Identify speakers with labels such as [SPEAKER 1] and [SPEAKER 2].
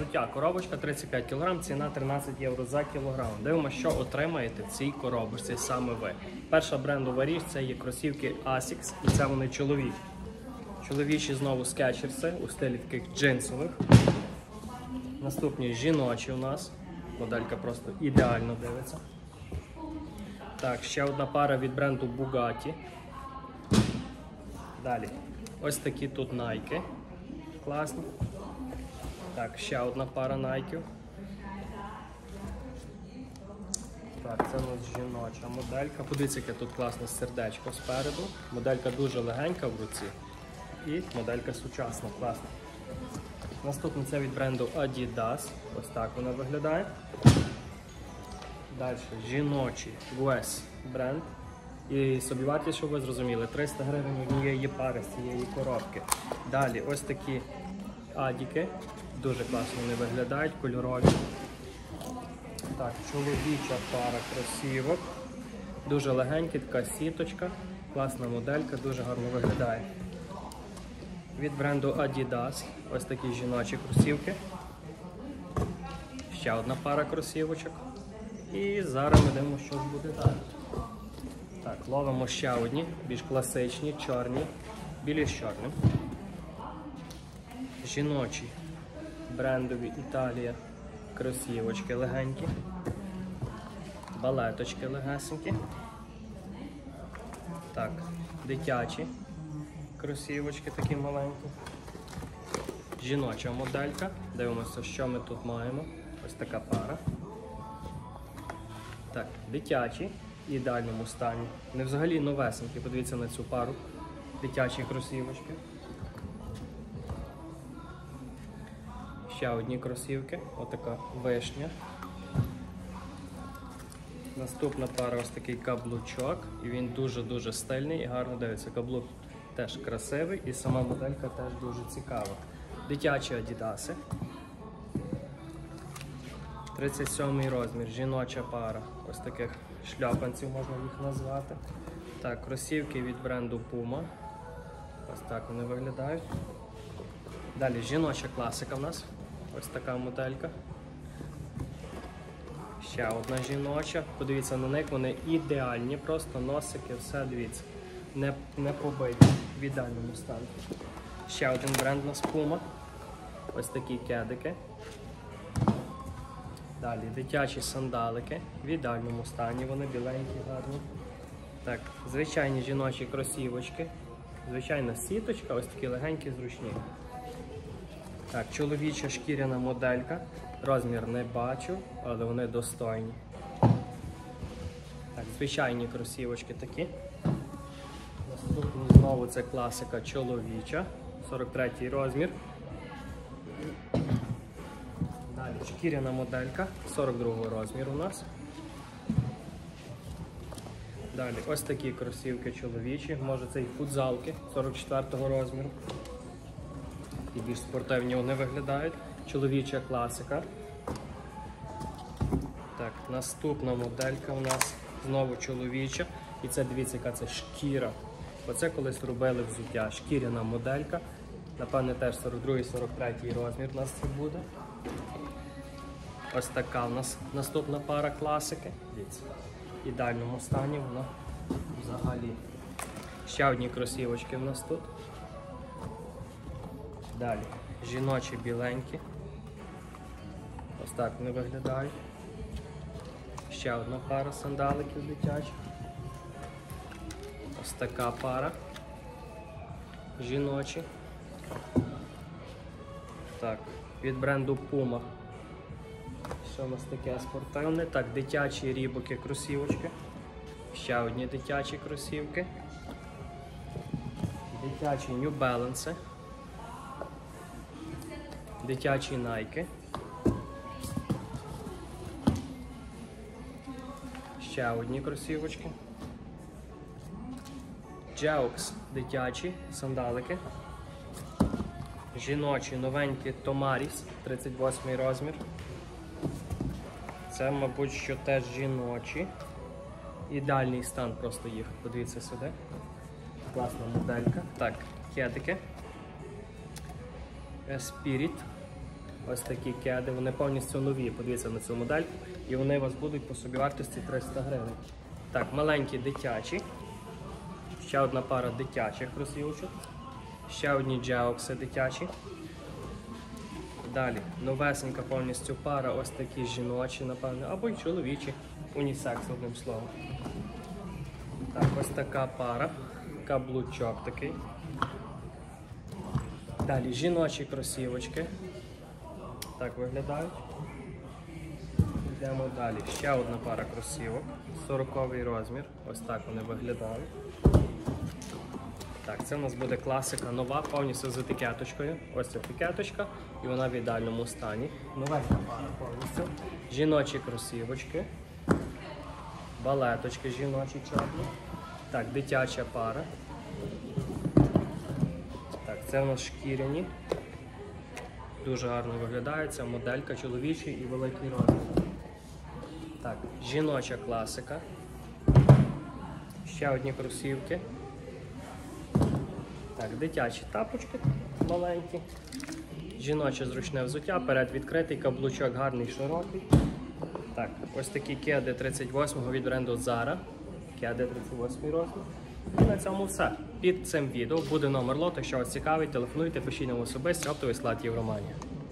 [SPEAKER 1] взуття. Коробочка 35 кг, ціна 13 євро за кілограм. Дивимося, що отримаєте в цій коробочці саме ви. Перша брендова річ це є кросівки Asics, і це вони чоловічі. Чоловічі знову скетчерси у стилі таких джинсових. Наступні жіночі у нас. Моделька просто ідеально дивиться. Так, ще одна пара від бренду Bugatti. Далі. Ось такі тут Nike. Класні. Так, ще одна пара Nike. Так, це у нас жіноча моделька. Подивіться, яке тут класне сердечко спереду. Моделька дуже легенька в руці. І моделька сучасна, класна. Наступний це від бренду Adidas. Ось так вона виглядає. Далі жіночий Guess бренд. І собівартість, щоб ви зрозуміли, 300 гривень однієї пари з цієї коробки. Далі ось такі адіки. Дуже класно вони виглядають, кольорові. Так, чоловіча пара кросівок. Дуже легенька, така сіточка. Класна моделька, дуже гарно виглядає. Від бренду Adidas. Ось такі жіночі кросівки. Ще одна пара кросівочок. І зараз ми дивимося, що ж буде далі. Так, ловимо ще одні, більш класичні, чорні, білі з чорним. Жіночі, брендові Італія, кросівочки легенькі, балеточки легесенькі. Так, дитячі кросівочки такі маленькі. Жіноча моделька. Дивимося, що ми тут маємо. Ось така пара. Так, дитячі в ідеальному стані. Не взагалі новесенькі. Подивіться на цю пару. Дитячі кросівочки. Ще одні кросівки. Отака вишня. Наступна пара ось такий каблучок. І він дуже-дуже стильний і гарно дивиться. Каблук теж красивий і сама моделька теж дуже цікава. Дитячі адідаси. 37 розмір, жіноча пара. Ось таких шляпанців можна їх назвати. Так, кросівки від бренду Puma. Ось так вони виглядають. Далі жіноча класика в нас. Ось така моделька. Ще одна жіноча. Подивіться на них, вони ідеальні, просто носики, все дивіться. Не, не побиті в ідеальному стані. Ще один бренд у нас Puma. Ось такі кедики. Далі дитячі сандалики в ідеальному стані, вони біленькі, гарні. Так, звичайні жіночі кросівочки. Звичайна сіточка, ось такі легенькі, зручні. Так, чоловіча шкіряна моделька. Розмір не бачу, але вони достойні. Так, звичайні кросівочки такі. Наступний знову це класика чоловіча, 43 розмір. Далі шкіряна моделька 42 розміру у нас. Далі ось такі кросівки чоловічі, може це і футзалки 44 розміру. І більш спортивні вони виглядають. Чоловіча класика. Так, наступна моделька у нас знову чоловіча. І це дивіться, яка це шкіра. Оце колись робили взуття. Шкіряна моделька. Напевне, теж 42-43 розмір у нас це буде. Ось така у нас наступна пара класики. Дивіться, в ідеальному стані вона взагалі. Ще одні кросівочки в нас тут. Далі жіночі біленькі. Ось так вони виглядають. Ще одна пара сандаликів дитячих. Ось така пара. Жіночі. Так, від бренду Puma. Що у нас таке спортивне? Так, дитячі рібоки кросівочки. Ще одні дитячі кросівки. Дитячі New Balance. Дитячі Nike. Ще одні кросівочки. Jaux дитячі сандалики. Жіночі новенькі Томаріс, 38 розмір. Це, мабуть, що теж жіночі. Ідеальний стан просто їх. Подивіться сюди. Класна моделька. Так, кедики. Spirit. Ось такі кеди, вони повністю нові. Подивіться на цю модель. І вони у вас будуть по собівартості 300 гривень. Так, маленькі дитячі. Ще одна пара дитячих кросівочок. Ще одні джеокси дитячі. Далі новесенька повністю пара, ось такі жіночі, напевно, або й чоловічі. Унісекс, одним словом. Так, ось така пара. Каблучок такий. Далі жіночі кросівочки. Так виглядають. Йдемо далі. Ще одна пара кросівок. 40 розмір. Ось так вони виглядають. Так, це у нас буде класика нова, повністю з етикеточкою. Ось етикеточка, і вона в ідеальному стані. Новенька пара повністю. Жіночі кросівочки. Балеточки жіночі чорні. Так, дитяча пара. Так, це у нас шкіряні. Дуже гарно виглядає. Це моделька чоловічий і великий розмір. Так, жіноча класика. Ще одні кросівки. Так, дитячі тапочки маленькі. Жіноче зручне взуття, перед відкритий, каблучок гарний, широкий. Так, ось такі кеди 38-го від бренду Zara. Кеди 38 розмір. І на цьому все. Під цим відео буде номер лоту. Якщо вас цікавить, телефонуйте, пишіть нам особисто, оптовий склад Євроманія.